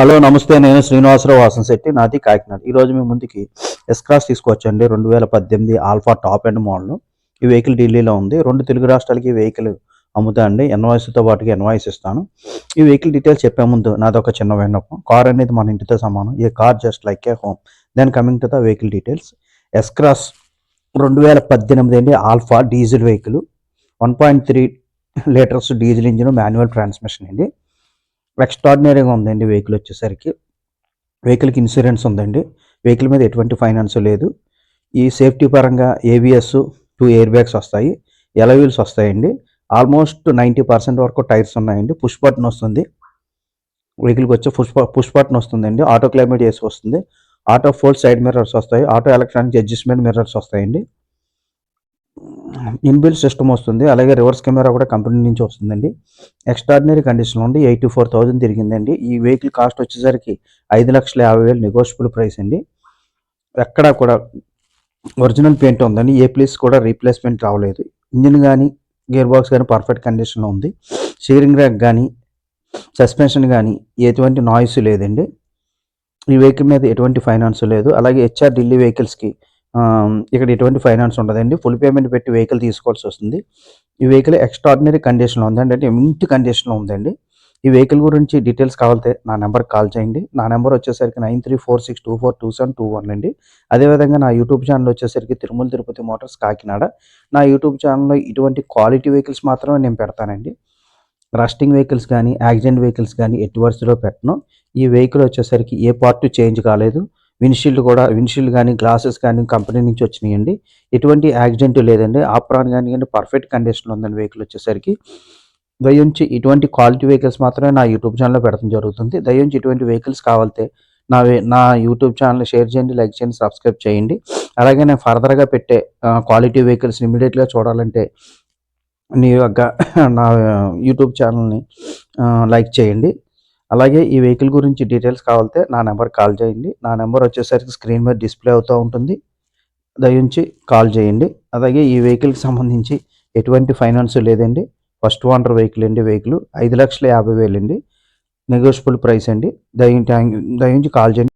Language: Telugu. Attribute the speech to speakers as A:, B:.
A: హలో నమస్తే నేను శ్రీనివాసరావు వాసన్ శెట్టి నాది కాకినాడ. ఈ రోజు మీ ముందుకి ఎస్ క్రాస్ తీసుకొచ్చండి. రెండు వేల పద్దెనిమిది ఆల్ఫా టాప్ అండ్ మోడల్ ఈ వెహికల్ ఢిల్లీలో ఉంది. రెండు తెలుగు రాష్ట్రాలకి వెహికల్ అమ్ముతా అండి ఎన్వాయిస్తో పాటుగా ఎన్వాయిస్ ఇస్తాను. ఈ వెహికల్ డీటెయిల్స్ చెప్పే ముందు నాది ఒక చిన్న విన్నపం. కార్ అనేది మన ఇంటితో సమానం. ఈ car just like a home then coming to the vehicle details S cross రెండు వేల పద్దెనిమిది అండి. Alpha diesel vehicle one point three litres diesel engine manual transmission అండి. ఎక్స్ట్రాడినరీగా ఉందండి వెహికల్ వచ్చేసరికి. వెహికల్కి ఇన్సూరెన్స్ ఉందండి. వెహికల్ మీద ఎటువంటి ఫైనాన్స్ లేదు. ఈ సేఫ్టీ పరంగా ఏబిఎస్ టూ ఎయిర్ బ్యాగ్స్ వస్తాయి. ఎలవీల్స్ వస్తాయండి. ఆల్మోస్ట్ నైంటీ పర్సెంట్ వరకు టైర్స్ ఉన్నాయండి. పుష్ బటన్ వస్తుంది. వెహికల్కి వచ్చే పుష్ పుష్ బటన్ వస్తుందండి. ఆటో క్లైమేట్ చేసి వస్తుంది. ఆటో ఫోల్డ్ సైడ్ మిర్రర్స్ వస్తాయి. ఆటో ఎలక్ట్రానిక్ అడ్జస్ట్మెంట్ మిర్రర్స్ వస్తాయండి. ఇన్బిల్ సిస్టమ్ వస్తుంది. అలాగే రివర్స్ కెమెరా కూడా కంపెనీ నుంచి వస్తుందండి. ఎక్స్ట్రాడినరీ కండిషన్లో ఉంది ఎయిటీ ఫోర్ థౌజండ్ తిరిగిందండి. ఈ వెహికల్ కాస్ట్ వచ్చేసరికి ఐదు లక్షల యాభై వేలు నెగోషియబుల్ ప్రైస్ అండి. ఎక్కడ కూడా ఒరిజినల్ పెయింట్ ఉందండి. ఏ ప్లేస్ కూడా రీప్లేస్మెంట్ రావలేదు. ఇంజిన్ కానీ గేర్ బాక్స్ కానీ పర్ఫెక్ట్ కండిషన్లో ఉంది. స్టీరింగ్ ర్యాక్ కానీ సస్పెన్షన్ కానీ ఎటువంటి నాయిస్ లేదండి. ఈ వెహికల్ మీద ఎటువంటి ఫైనాన్స్ లేదు. అలాగే హెచ్ఆర్ ఢిల్లీ వెహికల్స్కి ఇక్కడ ఎటువంటి ఫైనాన్స్ ఉండదండి. ఫుల్ పేమెంట్ పెట్టి వెహికల్ తీసుకోవాల్సి వస్తుంది. ఈ వెహికల్ ఎక్స్ట్రాడినరీ కండిషన్లో ఉందండి అంటే మంచి కండిషన్లో ఉందండి. ఈ వెహికల్ గురించి డీటెయిల్స్ కావాలితే నా నెంబర్ కాల్ చేయండి. నా నెంబర్ వచ్చేసరికి nine three four six two four two seven two one అండి. అదేవిధంగా నా యూట్యూబ్ ఛానల్ వచ్చేసరికి తిరుమల తిరుపతి మోటార్స్ కాకినాడ. నా యూట్యూబ్ ఛానల్లో ఇటువంటి క్వాలిటీ వెహికల్స్ మాత్రమే నేను పెడతానండి. రస్టింగ్ వెహికల్స్ కానీ యాక్సిడెంట్ వెహికల్స్ కానీ ఎట్టి వరుసలో పెట్టను. ఈ వెహికల్ వచ్చేసరికి ఏ పార్ట్ చేంజ్ కాలేదు. విన్షీల్డ్ కూడా విన్షీల్డ్ కానీ గ్లాసెస్ కానీ కంపెనీ నుంచి వచ్చినాయండి. ఎటువంటి యాక్సిడెంట్ లేదండి. ఆప్రాన్ కానీ పర్ఫెక్ట్ కండిషన్లో ఉందండి వెహికల్ వచ్చేసరికి. దయించి ఇటువంటి క్వాలిటీ వెహికల్స్ మాత్రమే నా యూట్యూబ్ ఛానల్లో పెట్టడం జరుగుతుంది. దయించి ఇటువంటి వెహికల్స్ కావాలితే నా నా యూట్యూబ్ ఛానల్ షేర్ చేయండి లైక్ చేయండి సబ్స్క్రైబ్ చేయండి. అలాగే నేను ఫర్దర్గా పెట్టే క్వాలిటీ వెహికల్స్ ఇమీడియట్గా చూడాలంటే నీ యొక్క నా యూట్యూబ్ ఛానల్ని లైక్ చేయండి. అలాగే ఈ వెహికల్ గురించి డీటెయిల్స్ కావాలంటే నా నెంబర్ కాల్ చేయండి. నా నెంబర్ వచ్చేసరికి స్క్రీన్ మీద డిస్ప్లే అవుతూ ఉంటుంది. దయించి కాల్ చేయండి. అలాగే ఈ వెహికల్కి సంబంధించి ఎటువంటి ఫైనాన్స్ లేదండి. ఫస్ట్ ఓనర్ వెహికల్ అండి వెహికల్. ఐదు లక్షల యాభై వేలు అండి నెగోషియబుల్ ప్రైస్ అండి. దయ దయించి కాల్ చేయండి.